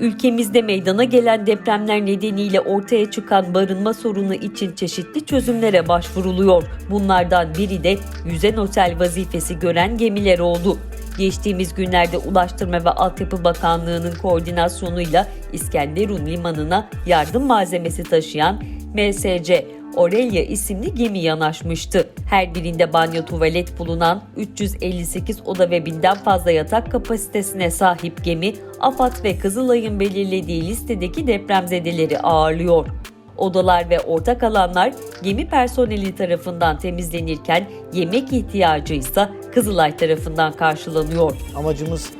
Ülkemizde meydana gelen depremler nedeniyle ortaya çıkan barınma sorunu için çeşitli çözümlere başvuruluyor. Bunlardan biri de yüzen otel vazifesi gören gemiler oldu. Geçtiğimiz günlerde Ulaştırma ve Altyapı Bakanlığı'nın koordinasyonuyla İskenderun Limanı'na yardım malzemesi taşıyan MSC Aurelia isimli gemi yanaşmıştı. Her birinde banyo tuvalet bulunan 358 oda ve binden fazla yatak kapasitesine sahip gemi, AFAD ve Kızılay'ın belirlediği listedeki depremzedeleri ağırlıyor. Odalar ve ortak alanlar gemi personeli tarafından temizlenirken yemek ihtiyacı ise Kızılay tarafından karşılanıyor. Amacımız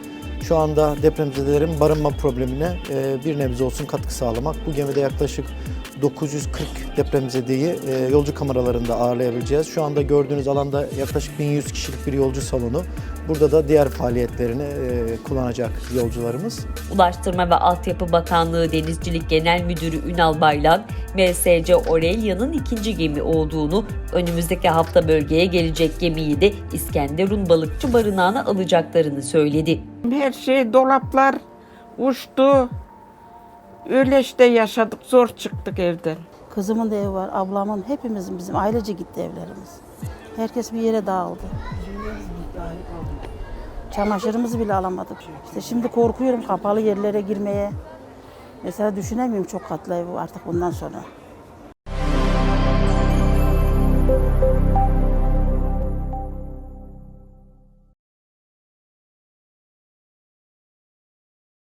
şu anda depremzedelerin barınma problemine e, bir nebze olsun katkı sağlamak. Bu gemide yaklaşık 940 depremzedeyi e, yolcu kameralarında ağırlayabileceğiz. Şu anda gördüğünüz alanda yaklaşık 1100 kişilik bir yolcu salonu. Burada da diğer faaliyetlerini e, kullanacak yolcularımız. Ulaştırma ve Altyapı Bakanlığı Denizcilik Genel Müdürü Ünal Baylan, MSC Aurelia'nın ikinci gemi olduğunu, önümüzdeki hafta bölgeye gelecek gemiyi de İskenderun Balıkçı Barınağı'na alacaklarını söyledi. Her şey dolaplar uçtu. Öyle işte yaşadık, zor çıktık evden. Kızımın da evi var, ablamın, hepimizin bizim ailece gitti evlerimiz. Herkes bir yere dağıldı. Çamaşırımızı bile alamadık. İşte şimdi korkuyorum kapalı yerlere girmeye. Mesela düşünemiyorum çok katlı ev artık bundan sonra.